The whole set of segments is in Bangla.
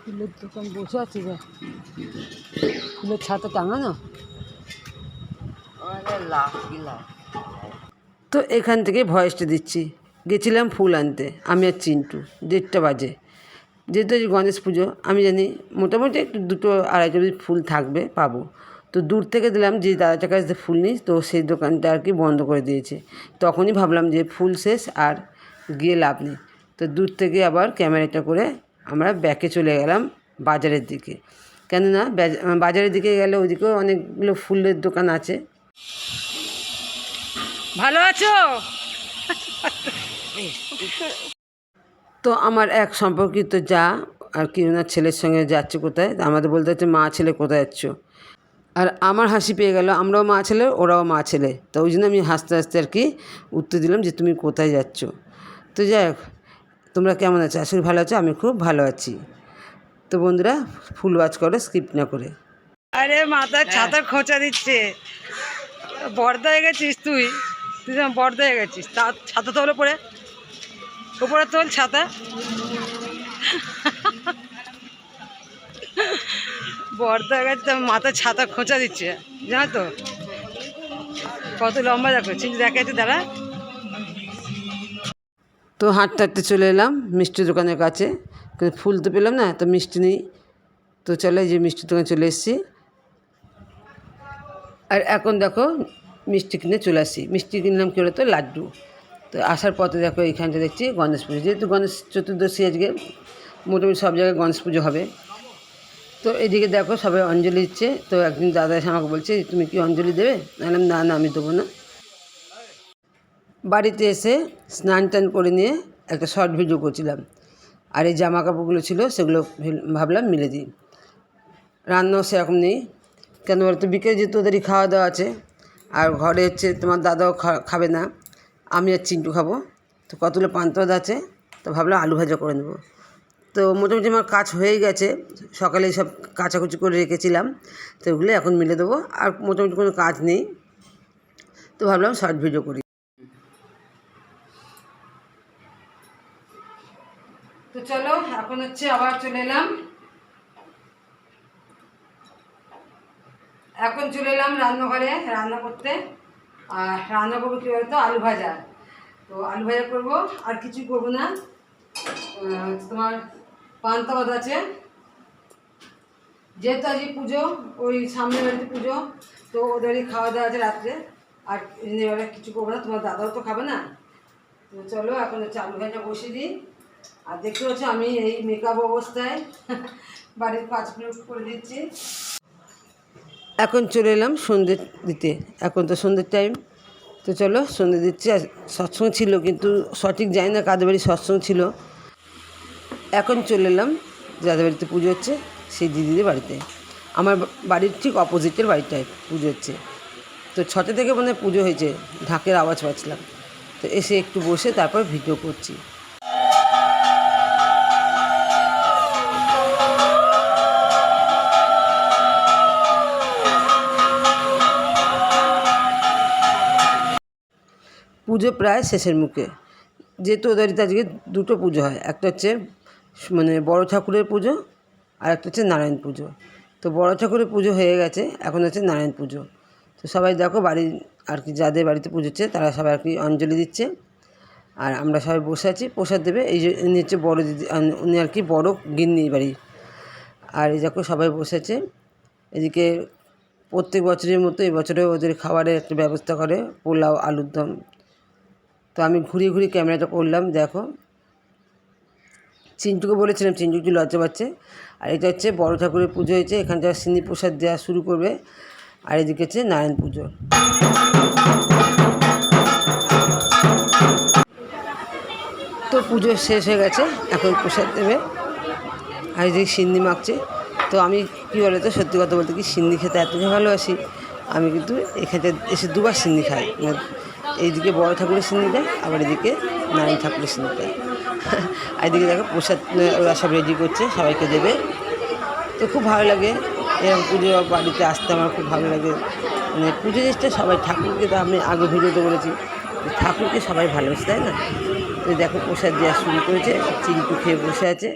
ফুলের দোকান বসে আছে যা ফুলের ছাতা টাঙা না তো এখান থেকে ভয়েসটা দিচ্ছি। গেছিলাম ফুল আনতে আমি আর চিন্টু দেড়টা বাজে। যেহেতু গণেশ পুজো আমি জানি মোটামুটি একটু দুটো আড়াইটো ফুল থাকবে পাবো। তো দূর থেকে দিলাম যে দাদাটার কাছে ফুল নিই তো সেই দোকানটা আর কি বন্ধ করে দিয়েছে। তখনই ভাবলাম যে ফুল শেষ আর গিয়ে লাভ নেই। তো দূর থেকে আবার ক্যামেরাটা করে আমরা ব্যাকে চলে গেলাম বাজারের দিকে। কেননা বাজ- বাজারের দিকে গেলে ওইদিকেও অনেকগুলো ফুলের দোকান আছে। ভালো আছো? তো আমার এক সম্পর্কিত যা আর কি ওনার ছেলের সঙ্গে যাচ্ছে কোথায়? আমাদের বলতে হচ্ছে মা ছেলে কোথায় যাচ্ছ? আর আমার হাসি পেয়ে গেল আমরাও মা ছেলে ওরাও মা ছেলে। তো ওই জন্য আমি হাসতে হাসতে আর কি উত্তর দিলাম যে তুমি কোথায় যাচ্ছ। তো যাই হোক তোমরা কেমন আছো? আসলে ভালো আছো আমি খুব ভালো আছি। তো বন্ধুরা ফুল ওয়াচ করো স্কিপ না করে। আরে মাথায় ছাতার খোঁচা দিচ্ছে। বর্দা হয়ে গেছিস তুই। তুই বর্দা হয়ে গেছিস। তা ছাতা তোল ওপরে। উপরে তোল ছাতা। বর্দা গেছে মাথায় ছাতা খোঁচা দিচ্ছে, জানো তো? কত লম্বা দেখো চিন্তা দেখা যাচ্ছে দাঁড়া। তো হাঁটতে হাঁটতে চলে এলাম মিষ্টি দোকানের কাছে ফুল তো পেলাম না তো মিষ্টি নেই। তো চলে যে মিষ্টি দোকানে চলে এসেছি। আর এখন দেখো মিষ্টি কিনে চলে আসি। মিষ্টি কিনলাম কী তো লাড্ডু। তো আসার পথে দেখো এইখানটা দেখছি, গণেশ পুজো। যেহেতু গণেশ চতুর্দশী আজকে, মোটামুটি সব জায়গায় গণেশ পুজো হবে। তো এদিকে দেখো সবাই অঞ্জলি দিচ্ছে। তো একদিন দাদা এসে আমাকে বলছে, তুমি কি অঞ্জলি দেবে? বললাম, না না, আমি দেবো না। বাড়িতে এসে স্নান টান করে নিয়ে একটা শর্ট ভিডিও করছিলাম। আর এই জামা কাপড়গুলো ছিল, সেগুলো ভাবলাম মিলে দিই। রান্নাও সেরকম নেই। কেন বলতো বিকেলে যেহেতু ওদেরই খাওয়া দাওয়া আছে, আর ঘরে হচ্ছে তোমার দাদাও খাবে না, আমি আর চিন্টু খাব। তো কতগুলো পান্তদ আছে, তো ভাবলাম আলু ভাজা করে নেব। তো মোটামুটি আমার কাজ হয়ে গেছে। সকালে সব কাচাকুচি করে রেখেছিলাম। তো ওগুলো এখন মিলে দেবো। আর মোটামুটি কোনো কাজ নেই। তো ভাবলাম শর্ট ভিডিও করি। তো চলো, এখন হচ্ছে আবার চলে এলাম। এখন চলে এলাম রান্নাঘরে, রান্না করতে। আর রান্না করব কী বলতো? আলু ভাজা। তো আলু ভাজা করব। আর কিছু করব না। তোমার পান্তা ভাত আছে। যেহেতু আজকে পুজো, ওই সামনে বাড়িতে পুজো, তো ওদেরই খাওয়া দাওয়া আছে রাত্রে। আর এবারে কিছু করব না, তোমার দাদাও তো খাবে না। তো চলো, এখন হচ্ছে আলু বসিয়ে দিই। আর দেখতে পাচ্ছ আমি এই মেকআপ অবস্থায় বাড়ির কাজগুলো করে দিচ্ছি। এখন চলে এলাম সন্ধে দিতে। এখন তো সন্ধ্যের টাইম তো চলো, সন্ধে দিচ্ছি। আর সৎসঙ্গ ছিল কিন্তু সঠিক জানি না কাদের বাড়ি সৎসঙ্গ ছিল। এখন চলে এলাম যাদের বাড়িতে পুজো হচ্ছে, সেই দিদিদের বাড়িতে। আমার বাড়ির ঠিক অপোজিটের বাড়িটায় পুজো হচ্ছে। তো ছটা থেকে মানে পুজো হয়েছে, ঢাকের আওয়াজ পাচ্ছিলাম। তো এসে একটু বসে তারপর ভিডিও করছি। পুজো প্রায় শেষের মুখে। যেহেতু ওদের আজকে দুটো পুজো হয়, একটা হচ্ছে মানে বড় ঠাকুরের পুজো আর একটা হচ্ছে নারায়ণ পুজো। তো বড় ঠাকুরের পুজো হয়ে গেছে, এখন হচ্ছে নারায়ণ পুজো। তো সবাই দেখো বাড়ির আর কি যাদের বাড়িতে পুজো হচ্ছে, তারা সবাই আর কি অঞ্জলি দিচ্ছে। আর আমরা সবাই বসে আছি, প্রসাদ দেবে। এই যে ইনি হচ্ছে বড়ো দিদি উনি আর কি বড়ো গিন্নি বাড়ি। আর এই দেখো সবাই বসে আছে। এদিকে প্রত্যেক বছরের মতো এবছরে ওদের খাবারের একটা ব্যবস্থা করে, পোলাও, আলুর দম। তো আমি ঘুরিয়ে ঘুরিয়ে ক্যামেরাটা করলাম, দেখো। চিন্টুকে বলেছিলাম চিন্টু একটু লজ্জা পাচ্ছে। আর এটা হচ্ছে বড় ঠাকুরের পুজো হয়েছে এখানটা সিনি প্রসাদ দেওয়া শুরু করবে, আর এদিকে হচ্ছে নারায়ণ পুজো। তো পুজো শেষ হয়ে গেছে, এখন প্রসাদ দেবে। আর এদিকে সিন্নি মাখছে, তো আমি কী বলে তো, সত্যি কথা বলতে কি সিন্নি খেতে এতটাই ভালোবাসি, আমি কিন্তু এখানে এসে দুবার সিন্নি খাই। মানে এইদিকে বড় ঠাকুরের সিন্নি দেয় আবার এদিকে নারায়ণ ঠাকুরের সিন্নি আর এদিকে দেখো প্রসাদ, ওরা সব রেডি করছে, সবাইকে দেবে। তো খুব ভালো লাগে, এরকম পুজো বাড়িতে আসতে আমার খুব ভালো লাগে। মানে পুজো জিনিসটা সবাই ঠাকুরকে তো আমি আগে ভিডিওতে বলেছি ঠাকুরকে সবাই ভালোবাসে, তাই না? তো দেখো প্রসাদ দেওয়া শুরু করেছে, চিন্টু খেয়ে বসে আছে,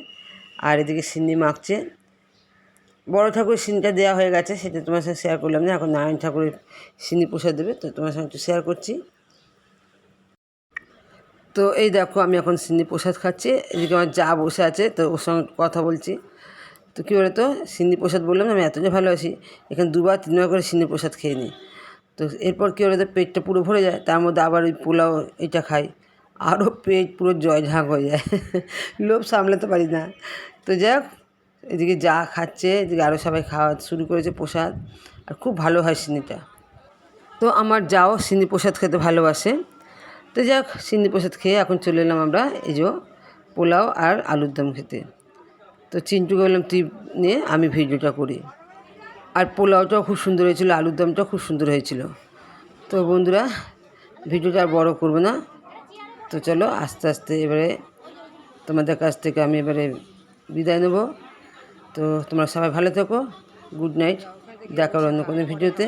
আর এদিকে সিন্নি মাখছে। বড় ঠাকুরের সিনটা দেওয়া হয়ে গেছে, সেটা তোমার সঙ্গে শেয়ার করলাম না, এখন নারায়ণ ঠাকুরের সিনি প্রসাদ দেবে, তো তোমার সঙ্গে একটু শেয়ার করছি। তো এই দেখো, আমি এখন সিন্নি প্রসাদ খাচ্ছি। এদিকে আমার যা বসে আছে, তো ওর সঙ্গে কথা বলছি। তো কী বলে তো সিন্নি প্রসাদ বললাম আমি এত যে ভালোবাসি এখানে দুবার, তিনবার করে সিন্নি প্রসাদ খেয়ে নিই। তো এরপর কী বলে তো পেটটা পুরো ভরে যায়, তার মধ্যে আবার ওই পোলাও এটা খাই। আরও পেট পুরো জয় ঝাঁক হয়ে যায়। লোভ সামলাতে পারি না। তো যাই হোক, এদিকে যা খাচ্ছে, এদিকে আরও সবাই খাওয়া শুরু করেছে প্রসাদ। আর খুব ভালো হয় সিন্নিটা তো আমার যাও সিন্নি প্রসাদ খেতে ভালোবাসে। তো যাক সিন্নি প্রসাদ খেয়ে এখন চলে এলাম আমরা এই যে পোলাও আর আলুর দম খেতে। তো চিন্টুকে বললাম, তুই নিয়ে আমি ভিডিওটা করি। আর পোলাওটাও খুব সুন্দর হয়েছিল, আলুর দমটাও খুব সুন্দর হয়েছিল। তো বন্ধুরা, ভিডিওটা আর বড়ো করব না। তো চলো, আস্তে আস্তে এবারে তোমাদের কাছ থেকে আমি এবারে বিদায় নেব। তো তোমরা সবাই ভালো থেকো, গুড নাইট, দেখা অন্য কোনো ভিডিওতে।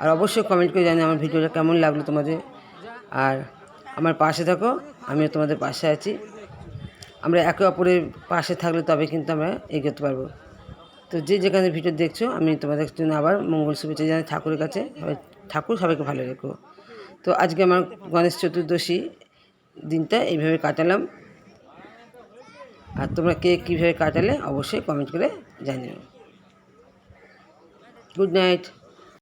আর অবশ্যই কমেন্ট করে জানি আমার ভিডিওটা কেমন লাগল তোমাদের। আর আমার পাশে থাকো, আমিও তোমাদের পাশে আছি। আমরা একে অপরের পাশে থাকলে তবে কিন্তু আমরা এগোতে পারব। তো যে যেখানে ভিডিও দেখছ, আমি তোমাদের জন্য আবার মঙ্গল শুভেচ্ছা জানাই ঠাকুরের কাছে। ঠাকুর সবাইকে ভালো রেখো। তো আজকে আমার গণেশ চতুর্দশী দিনটা এইভাবে কাটালাম। আর তোমরা কে কীভাবে কাটালে অবশ্যই কমেন্ট করে জানিও। Good night.